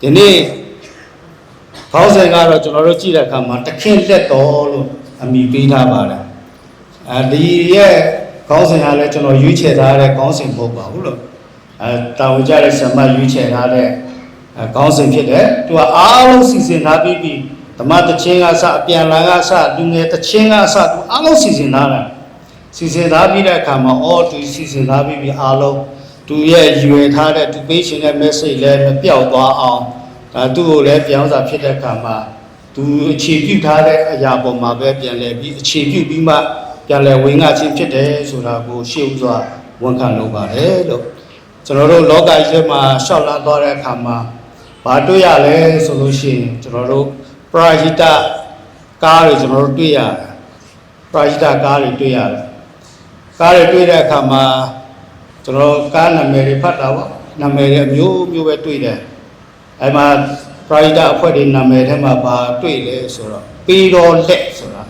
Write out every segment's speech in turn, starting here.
ဒီနေ့ခေါင်းစဉ်ကတော့ကျွန်တော်တို့ကြည့်တဲ့အခါမှာတခင်လက်တော်လို့အမည်ပေးထားပါတယ်အဲဒီရဲ့ခေါင်းစဉ်ကလည်းကျွန်တော်ရွေးချယ်ထားတဲ့ခေါင်းစဉ်မဟုတ်ပါဘူးလို့အဲတာဝန်ကျတဲ့ဆံမရွေးချယ်ထားတဲ့အဲခေါင်းစဉ်ဖြစ်တယ်သူကအားလုံးစီစဉ်ထားပြီးပြီဓမ္မတချင်းကစအပြန်လာကစလူငယ်တချင်းကစသူအားလုံးစီစဉ်ထားတယ်စီစဉ်ထားပြီးတဲ့အခါမှာအော်သူစီစဉ်ထားပြီးပြီအားလုံး သူရဲ့ရွယ်ထားတဲ့သူပေးရှင်တဲ့ message လည်းမပြောက်သွားအောင်ဒါသူ့ကိုလည်းပြောင်းစာဖြစ်တဲ့အခါမှာသူအခြေပြုထားတဲ့အရာပေါ်မှာပဲပြန်လဲပြီးအခြေပြုပြီးမှပြန်လဲဝင်ငါချင်းဖြစ်တယ်ဆိုတာကိုရှေ့ဥစွာဝန်ခံလုပ်ပါတယ်လို့ကျွန်တော်တို့လောကကြီးထဲမှာရှောက်လန်းသွားတဲ့အခါမှာဘာတွေ့ရလဲဆိုလို့ရှိရင်ကျွန်တော်တို့ပရာဟိတကားတွေကျွန်တော်တို့တွေ့ရတယ်ပရာဟိတကားတွေတွေ့ရတယ်ကားတွေတွေ့တဲ့အခါမှာ ကျွန်တော်ကားနာမည်တွေဖတ်တာပေါ့နာမည်တွေအမျိုးမျိုးပဲတွေ့တယ်အဲမှာပရိုက်တာအဖွဲ့တွေနာမည်ထဲမှာပါတွေ့လဲဆိုတော့ပီတော်လက်ဆိုတာ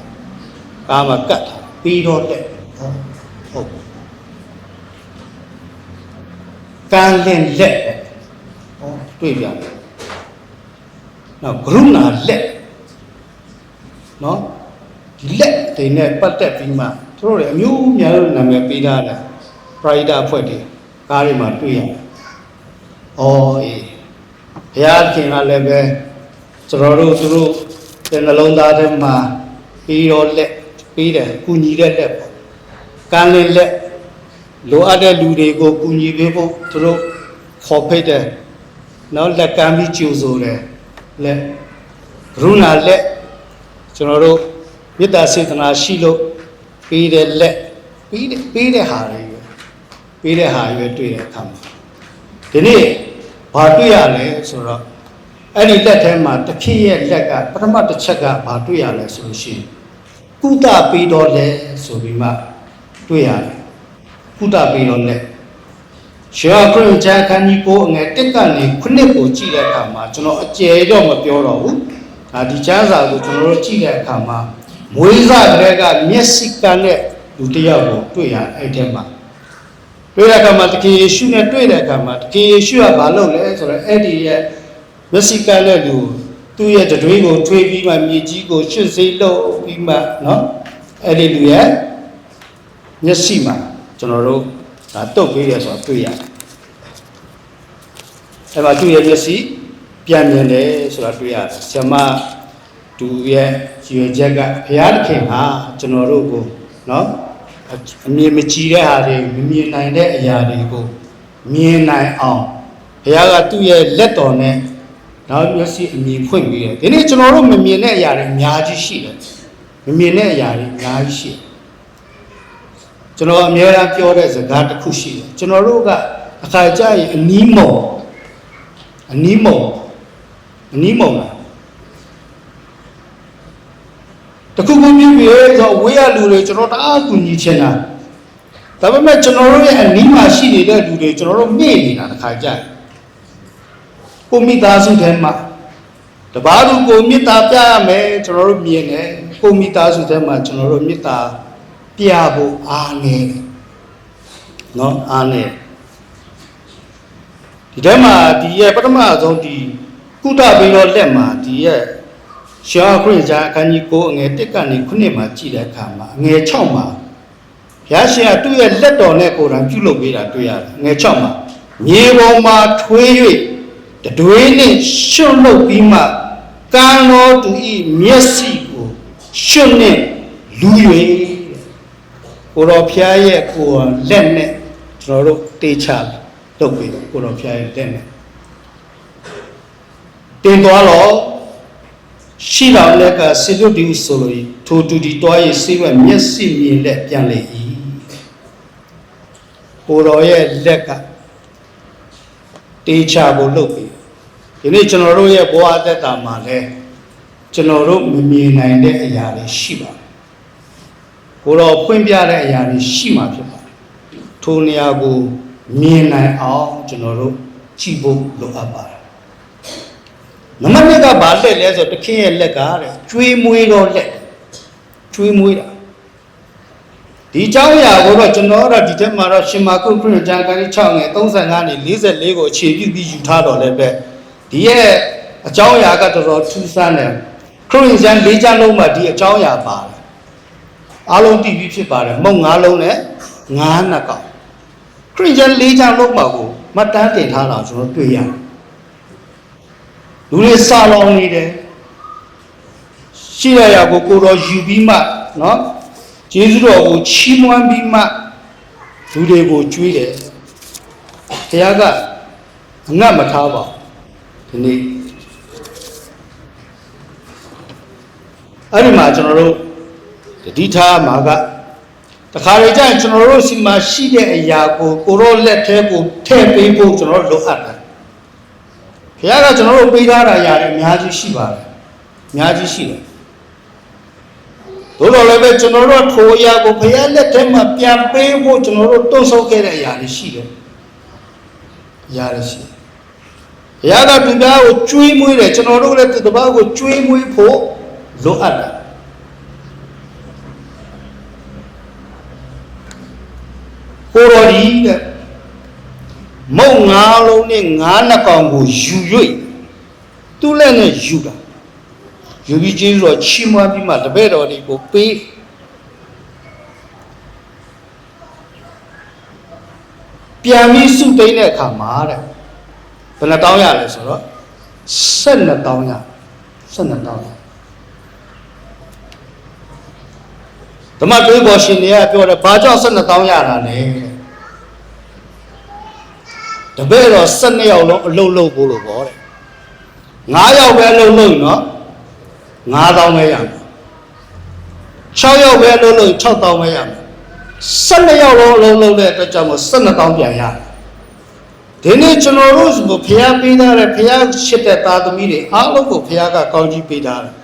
ကားမှာကတ်တာပီတော်လက်ဟုတ်ဟုတ်ကန်းလင်းလက်ဟောတွေ့ပြန်တယ်နောက်ဂရုဏာလက်နော်ဒီလက်တွေနဲ့ပတ်သက်ပြီးမှသူတို့တွေအမျိုးများလို့နာမည်ပေးထားတာ ပရိုက်တာအဖွဲ့တွေကားတွေမှာတွေ့ရတယ်။အော်အေးဘုရားခင်ကလည်းပဲကျွန်တော်တို့သူတို့တဲ့နှလုံးသားထဲမှာပြီးတော့လက်ပြီးတယ်ကုညီတဲ့လက်ပေါ့။ကံလင်းလက်လိုအပ်တဲ့လူတွေကိုကုညီပေးဖို့သူတို့ခေါ်ဖိတ်တယ်။နောက်လက်ကမ်းပြီးကြိုဆိုတယ်လက်ကရုဏာလက်ကျွန်တော်တို့မေတ္တာစေတနာရှိလို့ပြီးတဲ့လက်ပြီးတဲ့ပြီးတဲ့ဟာတွေ ပဲပြီးတဲ့ဟာရွယ်တွေ့တဲ့အခါမှာဒီနေ့ဘာတွေ့ရလဲဆိုတော့အဲ့ဒီလက်ထဲမှာတစ်ခေတ်ရဲ့လက်ကပထမတစ်ချက်ကဘာတွေ့ရလဲဆိုလို့ရှိရင်ကုသပေးတော်လဲဆိုပြီးမှတွေ့ရတယ်ကုသပေးတော်လဲရှေးခရစ်ကျမ်းခန်းကြီးကိုအငယ်တက်ကနေခုနှစ်ကိုကြည့်တဲ့အခါမှာကျွန်တော်အကျယ်တော့မပြောတော့ဘူးဒါဒီကျမ်းစာကိုကျွန်တော်တို့ကြည့်တဲ့အခါမှာမွေးစားကလေးကမျက်စိကန်းတဲ့လူတစ်ယောက်ကိုတွေ့ရအဲ့ထဲမှာ တွေ့တဲ့အခါမှာသခင်ယေရှုနဲ့တွေ့တဲ့အခါမှာသခင်ယေရှုကဘာလုပ်လဲဆိုတော့အဲ့ဒီရဲ့မျက်စိကလည်းလူသူ့ရဲ့တတွေးကိုထွေးပြီးမှမြေကြီးကိုရှစ်စိလုပ်ပြီးမှနော်အဲ့ဒီလူရဲ့မျက်စိမှာကျွန်တော်တို့ဒါတုတ်ပေးရဆိုတာတွေ့ရတယ်အဲ့မှာသူ့ရဲ့မျက်စိပြန်မြင်တယ်ဆိုတာတွေ့ရတယ်ဆရာမသူရဲ့ရွေချက်ကဘုရားသခင်ဟာကျွန်တော်တို့ကိုနော် အမြင်မကြည့်တဲ့ဟာတွေမမြင်နိုင်တဲ့အရာတွေကိုမြင်နိုင်အောင်ဘုရားကသူ့ရဲ့လက်တော်နဲ့နောက်မျက်စိအမြင်ဖွင့်ပြီးတယ်ဒီနေ့ကျွန်တော်တို့မမြင်တဲ့အရာတွေအများကြီးရှိတယ်မမြင်တဲ့အရာတွေအများကြီးရှိတယ်ကျွန်တော်အများအားပြောတဲ့စကားတစ်ခုရှိတယ်ကျွန်တော်တို့ကအခါကျရင်အနီးမုံအနီးမုံအနီးမုံလား တခုခုမြင်ပြီဆိုဝေးရလူတွေကျွန်တော်တအားကူညီချင်တာဒါပေမဲ့ကျွန်တော်တို့ရဲ့အနီးမှာရှိနေတဲ့လူတွေကျွန်တော်တို့မေ့နေတာတစ်ခါကြိုက်ကိုမိသားစုထဲမှာတပားသူကိုမေတ္တာပြရမယ်ကျွန်တော်တို့မြင်တယ်ကိုမိသားစုထဲမှာကျွန်တော်တို့မေတ္တာပြဖို့အားနေတယ်နော်အားနေဒီထဲမှာဒီရဲ့ပထမဆုံးဒီကုသပြီးတော့လက်မှာဒီရဲ့ ရှားခရစ်ယာန်အခန်းကြီး9အငယ်1ကနေ9မှာကြည့်တဲ့အခါမှာအငယ်6မှာဘုရားရှင်ကသူ့ရဲ့လက်တော်နဲ့ကိုယ်တိုင်ပြုလုပ်ပေးတာတွေ့ရတယ်အငယ်6မှာမြေပေါ်မှာထွေး၍တတွေးနှင့်ရှုံလုပ်ပြီးမှကံတော်သူဤမျက်စိကိုရှုံနှင့်လူ၍ကိုတော်ဖျားရဲ့ကိုယ်လက်နဲ့ကျွန်တော်တို့တေချလုပ်ပြီးကိုတော်ဖျားရဲ့လက်နဲ့တင်သွားတော့ ရှိတော်လက်ကစေလွတ်ဒီဆိုလို့ထိုတူဒီတွားရေးစေဝက်မျက်စိမြင်လက်ပြန်လေ၏ကိုတော်ရဲ့လက်ကတေချာဖို့လုပ်ပြီဒီနေ့ကျွန်တော်တို့ရဲ့ဘဝအသက်တာမှာလဲကျွန်တော်တို့မမြင်နိုင်တဲ့အရာတွေရှိပါတယ်ကိုတော်ဖွင့်ပြတဲ့အရာတွေရှိမှဖြစ်ပါတယ်ထိုနေရာကိုမြင်နိုင်အောင်ကျွန်တော်တို့ကြည့်ဖို့လိုအပ်ပါတယ် နံပါတ်1ကဘာလက်လဲဆိုတခင်ရဲ့လက်ကတဲ့ကျွေးမွေးတော့လက်ကျွေးမွေးတာဒီเจ้าရာကိုတော့ကျွန်တော်တော့ဒီထဲမှာတော့ရှင်မာကုခရစ်ကျမ်းခန်းကြီး6ငယ်35နေ44ကိုအခြေပြုပြီးယူထားတော့လည်းပဲ ဒီရဲ့အကြောင်းအရာကတော်တော်ထူးဆန်းတယ်ခရစ်ယာန်၄ချမ်းလုံးမှာဒီအကြောင်းအရာပါတယ်အားလုံးတည်ပြီးဖြစ်ပါတယ်မုံ၅လုံးနဲ့၅နှစ်ကောက်ခရစ်ယာန်၄ချမ်းလုံးမှာကိုမှတ်တမ်းတင်ထားတာကျွန်တော်တွေ့ရတယ် လူတွေစာလောင်နေတယ်ရှိရရကိုကိုတော်ယူပြီးမှနော်ကျေးဇူးတော်ကိုချီးမွမ်းပြီးမှလူတွေကိုကျွေးတယ်ဘုရားကအငတ်မထားပါဘူးဒီနေ့အဲ့ဒီမှာကျွန်တော်တို့တတိထားမှာကတခါလေကျရင်ကျွန်တော်တို့စီမှာရှိတဲ့အရာကိုကိုရောလက်ထဲကိုထည့်ပေးဖို့ကျွန်တော်တို့လိုအပ်တယ် ဘုရားကကျွန်တော်တို့ပေးထားတာအရာတွေအများကြီးရှိပါတယ်အများကြီးရှိတယ်တို့တော်လည်းပဲကျွန်တော်တို့ထိုအရာကိုဘုရားလက်ထဲမှာပြန်ပေးဖို့ကျွန်တော်တို့တွန့်ဆုတ်ခဲ့တဲ့အရာတွေရှိတယ်အရာတွေရှိတယ်ဘုရားကသူများကိုကျွေးမွေးတယ်ကျွန်တော်တို့လည်းသူတစ်ပါးကိုကျွေးမွေးဖို့လိုအပ်တယ်ကိုတော်ဒီတဲ့ မုံငါးလုံးနဲ့ငါးနှစ်ကောင်ကိုယူ၍သူ့လက်နဲ့ယူတာယူပြီးကျေးဇူးတော်ချီးမွမ်းပြီးမှတပည့်တော်တွေကိုပေးပြန်ပြီးစုသိမ်းတဲ့အခါမှာတဲ့ဘယ်နှတောင်းရလဲဆိုတော့12တောင်းရ12တောင်းရဓမ္မတွေးပေါ်ရှင်တွေကပြောတယ်ဘာကြောင့်12တောင်းရတာလဲတ ပည့်တော်12ယောက်လုံးအလုံးလုံးဖို့လို့ပြောတယ်9ယောက်ပဲအလုံးလုံးနော်9တောင်းပဲရမယ်6ယောက်ပဲအလုံးလုံး6တောင်းပဲရမယ်12ယောက်လုံးအလုံးလုံးတဲ့အတွက်ကြောင့်မို့12တောင်းပြန်ရတယ်ဒီနေ့ကျွန်တော်တို့ကိုဖျားပေးထားတဲ့ဖျားရှစ်တဲ့သားသမီးတွေအားလုံးကိုဖျားကကောင်းကြီးပေးထားတယ်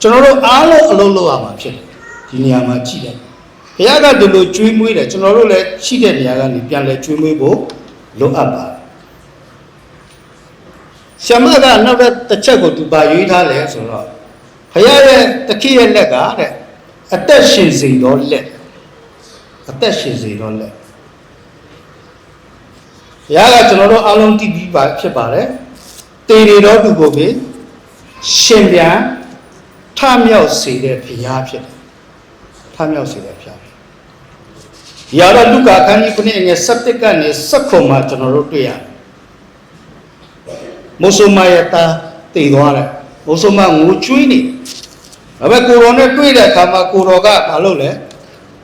ကျွန်တော်တို့အားလုံးအလုံးလုံးရမှာဖြစ်တယ်ဒီနေရာမှာကြည့်တယ် ဘုရားကဒီလိုကျွေးမွေးတယ်ကျွန်တော်တို့လည်းရှိတဲ့နေရာကနေပြန်လဲကျွေးမွေးဖို့လိုအပ်ပါတယ်ဆ iam ကနောက်တစ်ချက်ကိုသူပါရွေးထားလဲဆိုတော့ဘုရားရဲ့တခိရဲ့လက်ကအသက်ရှင်စေသောလက်အသက်ရှင်စေသောလက်ဘုရားကကျွန်တော်တို့အားလုံးတည်ပြီးပါဖြစ်ပါတယ်တေရီတော်သူကိုပဲရှင်ပြန်ထမြောက်စေတဲ့ဘုရားဖြစ်တယ်ထမြောက်စေတဲ့ဘုရားဖြစ် ဒီဟာတော့လူကာခန်းကြီးခုနှစ်ငယ်7ကနေ7မှာကျွန်တော်တို့တွေ့ရတယ်မိုးဆုမရဲ့တာတည်သွားတယ်မိုးဆုမငိုကျွေးနေဒါပေမဲ့ကိုရောနဲ့တွေ့တဲ့အခါမှာကိုရောကမလုပ်လဲ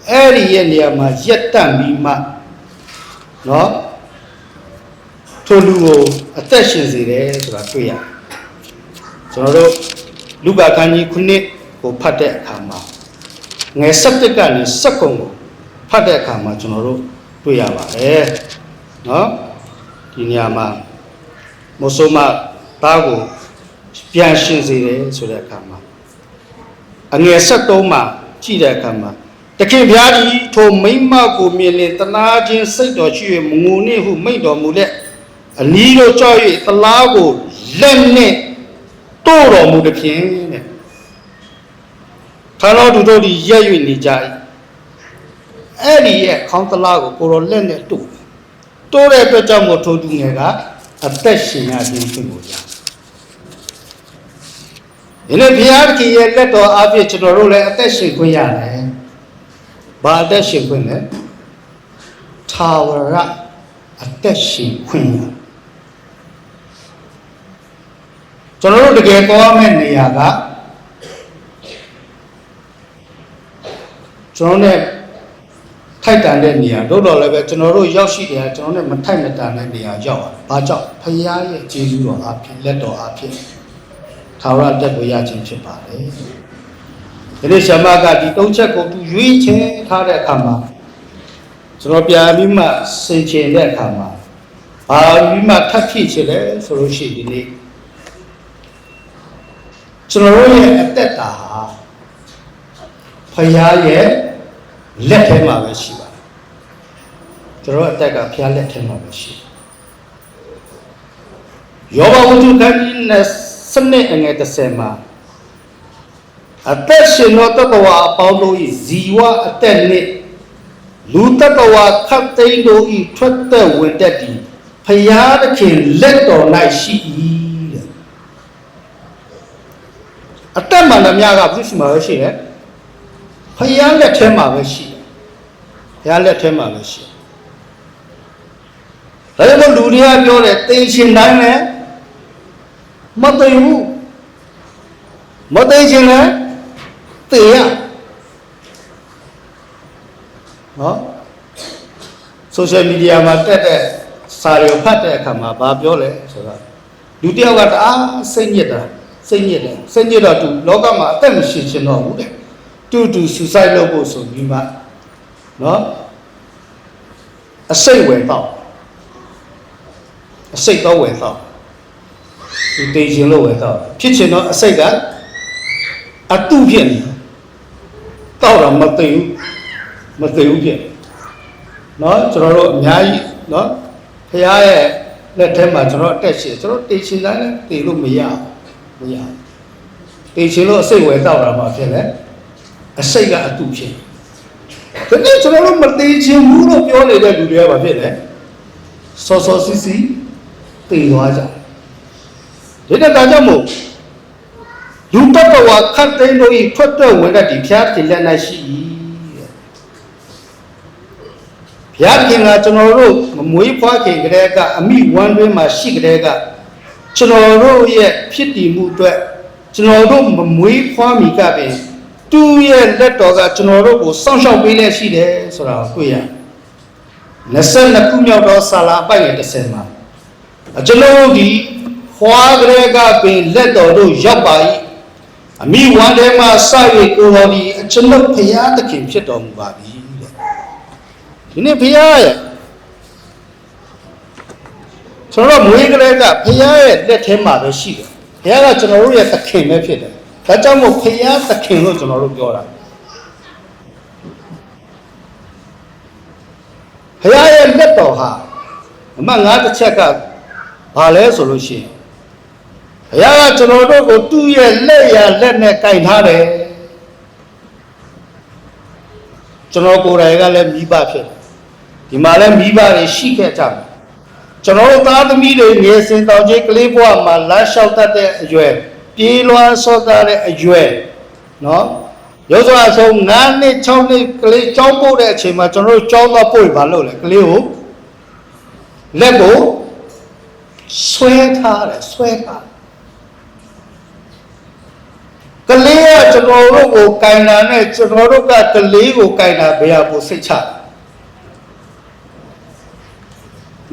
အဲ့ဒီရဲ့နေရာမှာရက်တန့်ပြီးမှနော်ထိုလူကိုအသက်ရှင်စေတယ်ဆိုတာတွေ့ရတယ်ကျွန်တော်တို့လူကာခန်းကြီးခုနှစ်ကိုဖတ်တဲ့အခါမှာငယ်7ကနေ7ကိုဖ တ်တဲ့အခါမှာကျွန်တော်တို့တွေ့ရပါတယ်နော်ဒီနေရာမှာမိုးဆိုးမသားကိုပြန်ရှင်စေတယ်ဆိုတဲ့အခါမှာအငယ်73မှာကြည့်တဲ့အခါမှာတခင်ဘုရားကြီးထိုမိမ့်မကိုမြင်လေတနာခြင်းစိတ်တော်ရှိ၍မငုံနှင့်ဟုမိန့်တော်မူလက်အနီးတို့ကြောက်၍တလားကိုလက်နဲ့တို့တော်မူသည်ဖြင့်တဲ့ထာတော်သူတို့ဒီရက်၍နေကြ၏ အဲ့ဒီရဲ့ခေါင်းတလားကိုကိုတော်လက်နဲ့တို့တိုးတဲ့အတွက်ကြောင့်မို့ထိုသူငယ်ကအသက်ရှင်ရခြင်းဖြစ်ကိုရဒီနေ့ဘုရားခင်ရဲ့လက်တော်အပြည့်ကျွန်တော်တို့လည်းအသက်ရှင်ခွင့်ရတယ်။ဘာအသက်ရှင်ခွင့်လဲ။ထာဝရအသက်ရှင်ခွင့်ရကျွန်တော်တို့တကယ်ပေါ်ရမယ့်နေရာကကျွန်တော်နဲ့ ထိုက်တန်တဲ့နေရာတို့တော့လည်းပဲကျွန်တော်တို့ရောက်ရှိတယ်ကျွန်တော်နဲ့မထိုက်မတန်တဲ့နေရာရောက်ရတယ်။ဘာကြောင့်ဖခင်ရဲ့ကျေးဇူးတော်အဖြစ်လက်တော်အဖြစ်ထာဝရတက်ကိုရခြင်းဖြစ်ပါတယ်။ဒီနေ့ရှမကဒီသုံးချက်ကိုသူရွေးချယ်ထားတဲ့အခါမှာကျွန်တော်ပြန်ပြီးမှစင်ချင်တဲ့အခါမှာဘာပြီးမှထပ်ဖြစ်ချင်လဲဆိုလို့ရှိရင်ဒီနေ့ကျွန်တော်တို့ရဲ့အသက်တာဟာဖခင်ရဲ့ လက်ထဲမှာပဲရှိပါတယ်ကျွန်တော်အသက်ကဖျားလက်ထဲမှာပဲရှိယောဘဝတ္ထုခန်းကြီးနဲ့စနစ်အငယ်30မှာအသက်ရှင်သောတတဝါအပေါင်းတို့၏ဇီဝအသက်နှင့်လူတတဝါခတ်သိမ်းတို့၏ထွက်သက်ဝင်တတ်သည်ဖရာသခင်လက်တော်၌ရှိ၏တဲ့အတ္တမန္တမြကဘုရှိမှာပဲရှိတယ် ဖရာလက်ထဲမှာပဲရှိတယ်ဖရာလက်ထဲမှာပဲရှိတယ်ဒါကြောင့်လူတွေကပြောတယ်သိရှင်တိုင်းလည်းမသိဘူးမသိခြင်းလည်းသိရနော်ဆိုရှယ်မီဒီယာမှာတက်တဲ့စာရီကိုဖတ်တဲ့အခါမှာဘာပြောလဲဆိုတော့လူတစ်ယောက်ကတအားစိတ်ညစ်တာစိတ်ညစ်တယ်စိတ်ညစ်တော့သူလောကမှာအသက်မရှိချင်တော့ဘူးတဲ့ တူတူ suicide လုပ်ဖို့ဆိုပြီးမှနော်အစိတ်ဝယ်တော့အစိတ်တော့ဝယ်တော့ဒီတေခြင်းလို့ဝယ်တော့ဖြစ်ချင်တော့အစိတ်ကအတုဖြစ်နေတော့တော့မသိဘူးမသိဘူးဖြစ်နော်ကျွန်တော်တို့အများကြီးနော်ဖရားရဲ့လက်ထဲမှာကျွန်တော်အတက်ရှင်ကျွန်တော်တေခြင်းတိုင်းလည်းတေလို့မရမရတေခြင်းလို့အစိတ်ဝယ်တော့တာမှဖြစ်လဲ အစိတ်ကအတုဖြစ်တယ်ဒါနဲ့ကျွန်တော်တို့မတေချင်ဘူးလို့ပြောနေတဲ့လူတွေကဘာဖြစ်လဲစောစောစီးစီးတေသွားကြတယ်ဒီတဲ့ဒါကြောင့်မို့လူတတဝါခတ်သိမ်းလို့ဤထွက်တော့ဝင်တဲ့ဒီဖျားတင်လက်၌ရှိ၏တဲ့ဘုရားခင်ကကျွန်တော်တို့မမွေးဖွားခင်ကတည်းကအမိဝမ်းတွင်းမှာရှိကတည်းကကျွန်တော်တို့ရဲ့ဖြစ်တည်မှုအတွက်ကျွန်တော်တို့မမွေးဖွားမိကပင် သူ့ရဲ့လက်တော်ကကျွန်တော်တို့ကိုစောင့်ရှောက်ပေးလက်ရှိတယ်ဆိုတာကိုတွေ့ရတယ်။22ခုမြောက်သောဆာလာပိုက်ရဲ့30မှာအကျွန်တော်တို့ဒီဖွားကလေးကပင်လက်တော်တို့ရောက်ပါ၏အမိဝမ်းထဲမှာစ၍ကိုယ်တော်ဒီအကျွန်ုပ်ဖရာသခင်ဖြစ်တော်မူပါပြီတဲ့ဒီနေ့ဖရားရဲ့ကျွန်တော်တို့မွေးကလေးကဖရားရဲ့လက်ထဲမှာပဲရှိတယ်ဖရားကကျွန်တော်တို့ရဲ့သခင်ပဲဖြစ်တယ် ဒါကြောင့်မို့ဖရားသခင်လို့ကျွန်တော်တို့ပြောတာဖရားရဲ့လက်တော်ဟာအမှတ်ငါးတစ်ချက်ကဘာလဲဆိုလို့ရှိရင်ဘုရားကကျွန်တော်တို့ကိုသူ့ရဲ့လက်ရလက်နဲ့ကင်ထားတယ်ကျွန်တော်ကိုယ်တိုင်ကလည်းမိဘဖြစ်တယ်ဒီမှာလည်းမိဘတွေရှိခဲ့ကြတယ်ကျွန်တော်တို့သားသမီးတွေငယ်စဉ်တောင်ကြီးကလေးဘဝမှာလမ်းလျှောက်တတ်တဲ့အရွယ် ပြေးလွှားဆော့တာတဲ့အရွယ်နော်ရုပ်စွာအဆုံး9နှစ်6နှစ်ကလေးကြောင်းပို့တဲ့အချိန်မှာကျွန်တော်တို့ကြောင်းသွားပို့ဘာလုပ်လဲကလေးကိုလက်ကိုဆွဲထားတယ်ဆွဲထားတယ်ကလေးကကျွန်တော်တို့ကိုကင်တာနဲ့ကျွန်တော်တို့ကကလေးကိုကင်တာဘယ်ဟာကိုစိတ်ချလဲ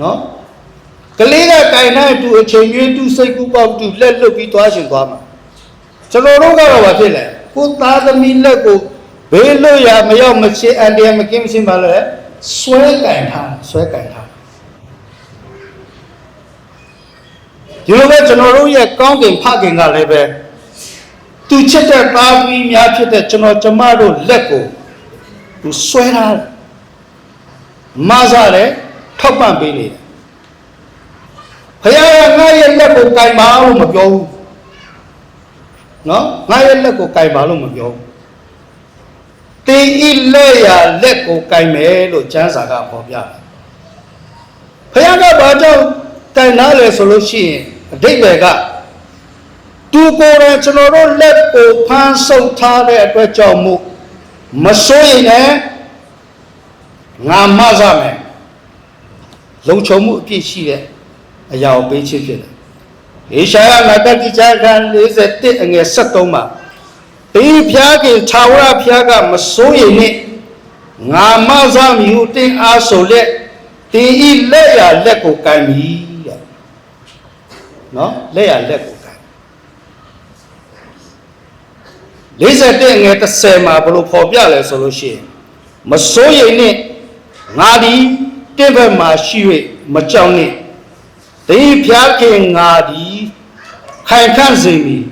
နော် ကလေးကကင်တဲ့သူအချိန်ကြီးသူစိတ်ကူးပေါက်သူလက်လွတ်ပြီးသွားရှင်သွားမှာကျွန်တော်တို့ကတော့ဘာဖြစ်လဲကိုသားသမီးလက်ကိုဘေးလွတ်ရမရောက်မချင်အန်တရာမကင်းမရှင်းပါလဲဆွဲကင်ထားဆွဲကင်ထားဒီလိုပဲကျွန်တော်တို့ရဲ့ကောင်းကင်ဖခင်ကလည်းပဲသူချစ်တဲ့သားသမီးများဖြစ်တဲ့ကျွန်တော်ကျမတို့လက်ကိုသူဆွဲထားတယ်မဆတယ်ထောက်ပံ့ပေးနေတယ် ဖခင်ကငါရဲ့လက်ကိုကင်ပါလို့မပြောဘူးနော်ငါရဲ့လက်ကိုကင်ပါလို့မပြောဘူးတေဤလက်ရလက်ကိုကင်မယ်လို့ကျမ်းစာကဖော်ပြတယ်ဖခင်ကဘာကြောင့်ကင်နာလဲဆိုလို့ရှိရင်အဓိပ္ပာယ်ကသူကိုယ်တိုင်ကျွန်တော်တို့လက်ကိုဖမ်းဆုပ်ထားတဲ့အတွက်ကြောင့်မို့မစိုးရင်လည်းငါမဆမယ်လုံခြုံမှုအပြည့်ရှိတဲ့ အရာကိုပေးခြင်းဖြစ်တယ်။ေရှာယနဂတိကျမ်းခန်း41အငယ်73မှာဘေးဖျားခင်ခြာဝရဖျားကမစိုးရင်နဲ့ငါမဆမည်ဟုတင်းအားဆိုလက်တင်းဤလက်ရလက်ကိုကင်ပြီတဲ့။နော်လက်ရလက်ကိုကင်41ငယ်30မှာဘလို့ဖော်ပြလဲဆိုလို့ရှိရင်မစိုးရင်နဲ့ငါဒီတင့်ဘက်မှာရှိ၍မကြောက်နဲ့ တေဖျားခင်ငါဒီခိုင်ခန့်စေမည်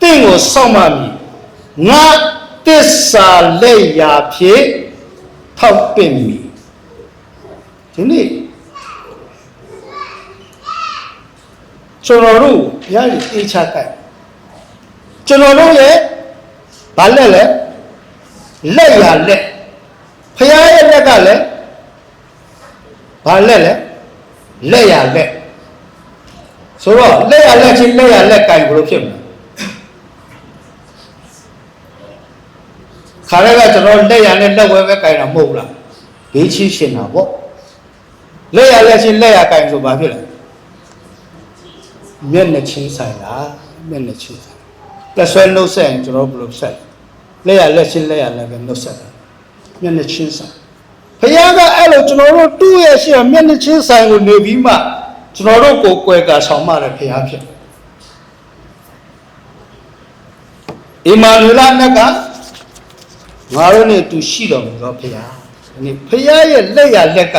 တင့်ကိုစောင့်မမည်ငါတစ္ဆာလက်ရာဖြင့်ထောက်ပင့်မည်ဒီနေ့ကျွန်တော်တို့ဘုရားကြီးအေးချကတ်ကျွန်တော်တို့ရဲ့ဘာလက်လဲလက်ရာလက်ဖခင်ရဲ့လက်ကလည်းဘာလက်လဲလက်ရလက် ဆိုတော့လက်ရလက်ချင်းလက်ရလက်ကင်ဘယ်လိုဖြစ်မလဲခါရကကျွန်တော်လက်ရနဲ့လက်ဝဲပဲကင်တာမဟုတ်ဘူးလားဘေးချင်းရှင်တာပေါ့လက်ရလက်ချင်းလက်ရကင်ဆိုဘာဖြစ်လဲမျက်နှာချင်းဆိုင်တာမျက်နှာချင်းဆိုင်လက်ဆွဲနှုတ်ဆက်ရင်ကျွန်တော်ဘယ်လိုဆက်လဲလက်ရလက်ချင်းလက်ရလက်ပဲနှုတ်ဆက်တာမျက်နှာချင်းဆိုင်ဘုရားကအဲ့လိုကျွန်တော်တို့တူးရဲ့ရှိရမျက်နှာချင်းဆိုင်ကိုနေပြီးမှ ကျွန်တော်တို့ကိုကွယ်ကာဆောင်မှတဲ့ဘုရားဖြစ်တယ်အီမာနူလာနကငါတို့နဲ့သူရှိတော်မူသောဘုရားဒီနေ့ဘုရားရဲ့လက်ရလက်က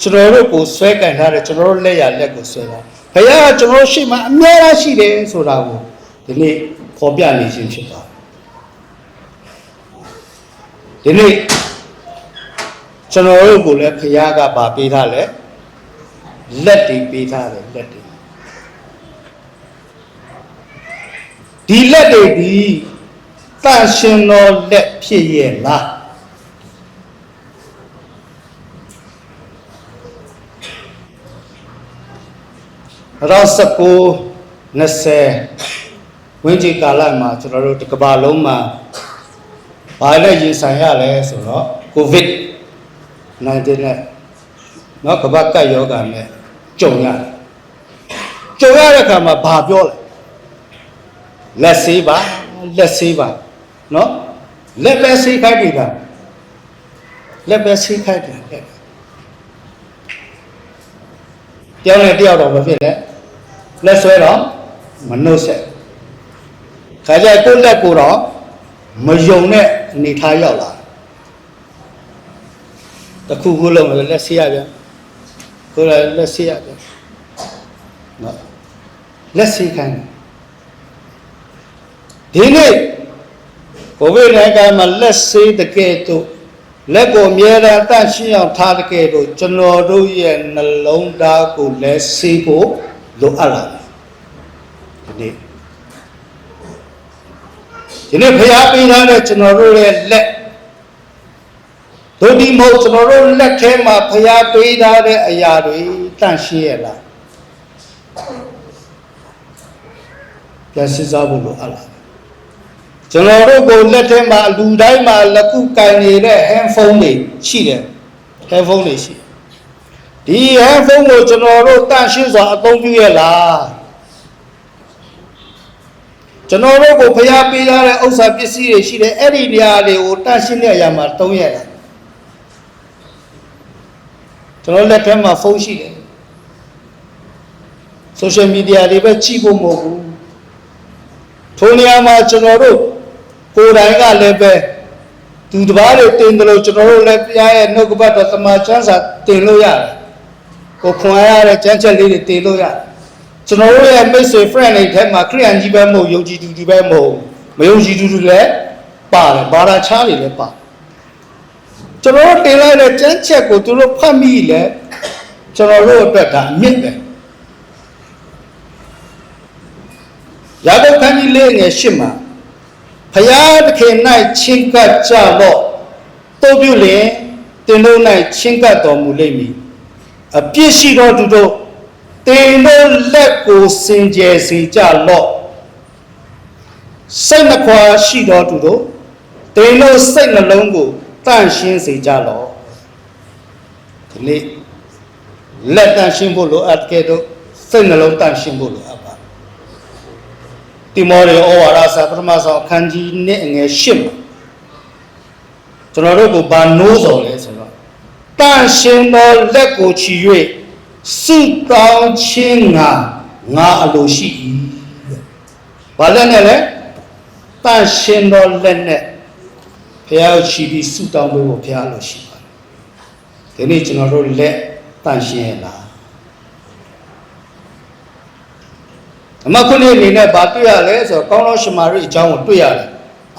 ကျွန်တော်တို့ကိုဆွဲကင်ထားတဲ့ကျွန်တော်တို့လက်ရလက်ကိုဆွဲတာဘုရားကကျွန်တော်တို့ရှိမှအများအားရှိတယ်ဆိုတာကိုဒီနေ့ဖော်ပြနေခြင်းဖြစ်ပါတယ်ဒီနေ့ကျွန်တော်တို့ကိုလည်းဘုရားကဗာပေးထားလဲ လက်တွေပေးထားတယ်လက်တွေဒီလက်တွေဒီတန်ရှင်တော်လက်ဖြစ်ရဲ့လားရောစကို20ဝင်းကြီးကာလမှာကျွန်တော်တို့ဒီကမ္ဘာလုံးမှာဘာလဲရင်ဆိုင်ရလဲဆိုတော့ကိုဗစ် 19နဲ့เนาะကမ္ဘာကပ်ယောဂါနဲ့ ကြုံရတယ်ကြုံရတဲ့အခါမှာဘာပြောလဲလက်ဆေးပါလက်ဆေးပါနော်လက်ပဲဆေးခိုင်းပြီလားလက်ပဲဆေးခိုင်းတယ်တယောက်နဲ့တယောက်တော့မဖြစ်နဲ့လက်ဆွဲတော့မနှုတ်ဆက်ခါကျကိုယ့်လက်ကိုတော့မယုံတဲ့အနေထားရောက်လာတခုခုလုံးလက်ဆေးရပြန် ကိုယ်လည်းလက်ဆေးရပြန်နော်လက်ဆေးခိုင်းတယ်ဒီနေ့ကိုဗစ်19မှာလက်ဆေးတဲ့ကဲ့သို့လက်ကိုအမြဲတမ်းတန့်ရှင်းအောင်ထားတဲ့ကဲ့သို့ကျွန်တော်တို့ရဲ့နှလုံးသားကိုလက်ဆေးဖို့လိုအပ်လာတယ်ဒီနေ့ဒီနေ့ဖျားပေးထားတဲ့ကျွန်တော်တို့ရဲ့လက် တို့ဒီမဟုတ်ကျွန်တော်တို့လက်ထဲမှာဖျားပေးထားတဲ့အရာတွေတန့်ရှင်းရလားပြန်စစ်စားဖို့လိုအပ်လာကျွန်တော်တို့ကိုလက်ထဲမှာလူတိုင်းမှာလက်ခုကင်နေတဲ့ handphone တွေရှိတယ် handphone တွေရှိဒီ handphone ကိုကျွန်တော်တို့တန့်ရှင်းစွာအသုံးပြုရလားကျွန်တော်တို့ကိုဖျားပေးထားတဲ့ဥစ္စာပစ္စည်းတွေရှိတယ်အဲ့ဒီနေရာတွေကိုတန့်ရှင်းတဲ့အရာမှာသုံးရတာ ကျွန်တော်လက်ထဲမှာဖုန်းရှိတယ် social media တွေပဲကြည့်ဖို့မဟုတ်ဘူးထိုနေရာမှာကျွန်တော်တို့ကိုယ်တိုင်ကလည်းပဲသူတစ်ပါးတွေတင်တယ်လို့ကျွန်တော်တို့လည်းပြရဲ့နှုတ်ကပတ်တော်သမာချမ်းစာတင်လို့ရတယ်ကိုခွန်အားရတဲ့ကျမ်းချက်လေးတွေတင်လို့ရတယ်ကျွန်တော်တို့ရဲ့မိတ်ဆွေ friend တွေထဲမှာခရိယန်ကြီးပဲမဟုတ်ယုံကြည်သူတွေပဲမဟုတ်မယုံကြည်သူတွေလည်းပါတယ်ဘာသာခြားတွေလည်းပါ ကျွန်တော်တို့တင်လိုက်တဲ့ကျမ်းချက်ကိုသူတို့ဖတ်မိလဲကျွန်တော်တို့အတွက်ဒါအမြင့်ပဲရာဂုခန်းကြီးလေးငယ်ရှစ်မှာဖယားသခင်၌ချင်းကပ်ကြတော့တို့ပြုလင်တင်တို့၌ချင်းကပ်တော်မူလိမ့်မည်အပြစ်ရှိသောသူတို့တင်တို့လက်ကိုစင်ကြယ်စေကြလော့စိတ်နှခွာရှိသောသူတို့တင်တို့စိတ်နှလုံးကို တန့်ရှင်းစေကြလော့ဒီနေ့လက်တန့်ရှင်းဖို့လိုအပ်တဲ့တို့စိတ်နှလုံးတန့်ရှင်းဖို့လိုအပ်ပါတိမောရေဩဝါဒစာပထမဆုံးအခန်းကြီးနဲ့ငယ်၈မှာကျွန်တော်တို့ကိုဘာနိုးစော်လဲဆိုတော့တန့်ရှင်းသောလက်ကိုချီ၍စုတောင်းခြင်းငါငါအလိုရှိ၏တဲ့ဘာလက်နဲ့လဲတန့်ရှင်းသောလက်နဲ့ ဘုရားကိုချီပြီးစုတောင်းပေးဖို့ဘုရားအလိုရှိပါတယ်ဒီနေ့ကျွန်တော်တို့လက်တန့်ရှင်းရလားအမခုနေ့အနေနဲ့ဗာတွေ့ရလဲဆိုတော့ကောင်းလောရှမာရိအကြောင်းကိုတွေ့ရတယ်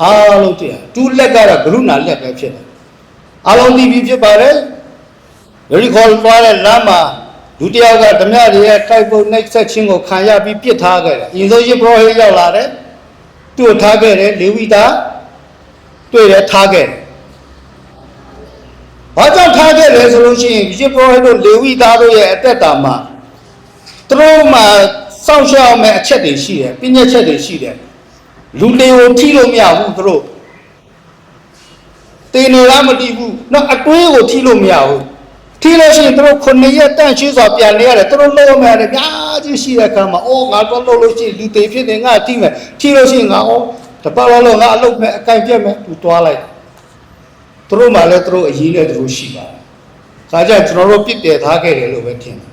အားလုံးတွေ့ရတူးလက်ကတော့ဂရုဏာလက်ပဲဖြစ်တယ်အားလုံးသိပြီးဖြစ်ပါတယ်ယရီခေါ်သွားတဲ့လမ်းမှာလူတစ်ယောက်ကဓမြတွေရဲ့တိုက်ပုတ်နှိပ်ဆက်ခြင်းကိုခံရပြီးပြစ်ထားခဲ့တယ်အရင်ဆုံးယေဘရဟိရောက်လာတယ်သူ့ကိုထားခဲ့တယ်လေဝိသား တွေ့တယ်ထားခဲ့တယ်ဘာကြောင့်ထားခဲ့လဲဆိုလို့ရှိရင်ယေဘရဟိတို့လေဝိသားတို့ရဲ့အသက်တာမှာသူတို့မှာစောင့်ရှောက်မဲ့အချက်တွေရှိတယ်ပညာချက်တွေရှိတယ်လူတွေကိုထိလို့မရဘူးသူတို့တေနေလားမတည်ဘူးနော်အတွင်းကိုထိလို့မရဘူးထိလို့ရှိရင်သူတို့ခုနှစ်ရက်တန့်ရှင်းစွာပြန်နေရတယ်သူတို့လုံးမယ်ရတယ်များကြီးရှိတဲ့အခါမှာအော်ငါတော့လုံးလို့ရှိရင်လူတေဖြစ်နေငါထိမယ်ထိလို့ရှိရင်ငါအော် တပတ်လုံးငါအလုပ်မဲ့အကင်ပြက်မဲ့သူတွားလိုက်သူတို့မှလည်းသူတို့အရေးနဲ့သူတို့ရှိပါတယ်ဒါကြောင့်ကျွန်တော်တို့ပြစ်ပယ်ထားခဲ့တယ်လို့ပဲထင်တယ်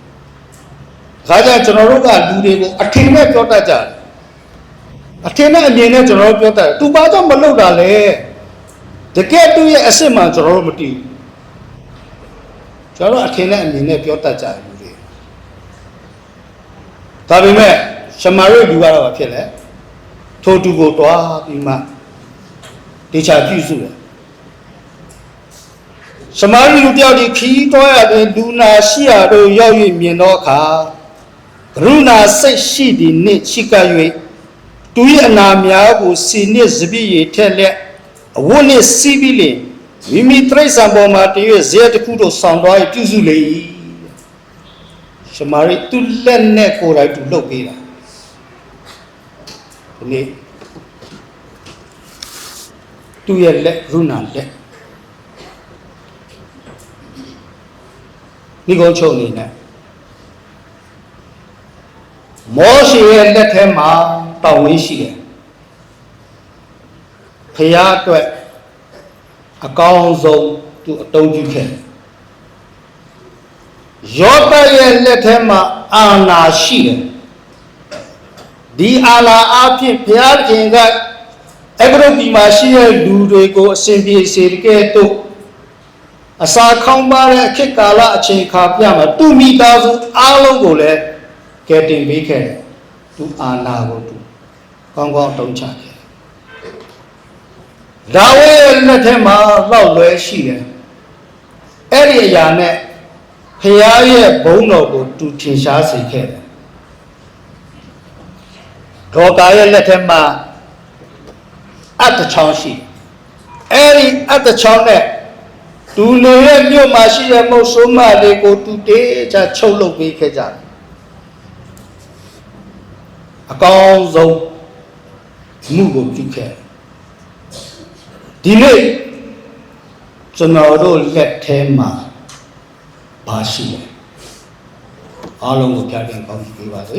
။ဒါကြောင့်ကျွန်တော်တို့ကလူတွေကိုအထင်နဲ့ပြောတတ်ကြတယ်။အထင်နဲ့အမြင်နဲ့ကျွန်တော်တို့ပြောတတ်တယ်။သူဘာကြောင့်မလုပ်တာလဲ။တကယ်သူ့ရဲ့အစ်စ်မှန်ကျွန်တော်တို့မသိဘူး။ကျွန်တော်တို့အထင်နဲ့အမြင်နဲ့ပြောတတ်ကြတယ်လူတွေ။ဒါပေမဲ့ရှမာရိလူကတော့မဖြစ်လဲ။ ထိုတူကိုတွားပြီးမှတေချာပြုစုတယ်။ရှမာရိလူတယောက်ဒီခီးတွားရတဲ့လူနာရှိရတို့ရောက်၍မြင်တော့အခါကရုဏာစိတ်ရှိသည်နှင့်ရှိကပ်၍သူ၏အနာများကိုစီနှင့်စပြည့်ရထက်လက်အဝတ်နှင့်စီးပြီးလင်မိမိတိရစ္ဆာန်ပေါ်မှာတရွေ့ဇဲတစ်ခုတို့ဆောင်းသွား၍ပြုစုလေ၏ရှမာရိသူလက်နဲ့ကိုယ်တိုင်သူလှုပ်ပေးတာဒီ နေ့သူ့ရဲ့လက်ရုဏာလက်မိကုံးချုပ်နေနဲ့မောရှေရဲ့လက်ထဲမှာတောင်းဝင်းရှိတယ်ဖျားအတွက်အကောင်းဆုံးသူအတုံးပြုခဲ့တယ်ယောသရဲ့လက်ထဲမှာအာနာရှိတယ် ဒီအာလာအဖြစ်ဘုရားခင်ကအဂရုပီမှာရှိတဲ့လူတွေကိုအစဉ်ပြေစေတကဲ့သို့အစာခေါင်းပါတဲ့အခက်ကာလအချိန်ခါပြမှာသူမိသားစုအားလုံးကိုလည်းကဲတင်ပေးခဲ့တယ်သူအာနာကိုသူကောင်းကောင်းတုံးချခဲ့ဒါဝိရဲ့လက်ထဲမှာလောက်လွဲရှိတယ်အဲ့ဒီအရာနဲ့ဖျားရဲ့ဘုံတော်ကိုသူထင်ရှားစေခဲ့တယ် ဒေါကာရဲ့လက်ထဲမှာအတ်တချောင်းရှိအဲ့ဒီအတ်တချောင်းနဲ့သူနေရဲ့မြို့မှာရှိတဲ့မုတ်ဆိုးမလေးကိုသူတေးချချုပ်လုပ်ပေးခဲ့ကြတယ်အကောင်းဆုံးမှုကိုပြုခဲ့ဒီနေ့ကျွန်တော်တို့လက်ထဲမှာဘာရှိလဲအားလုံးကိုကြားတင်ကောင်းပေးပါစေ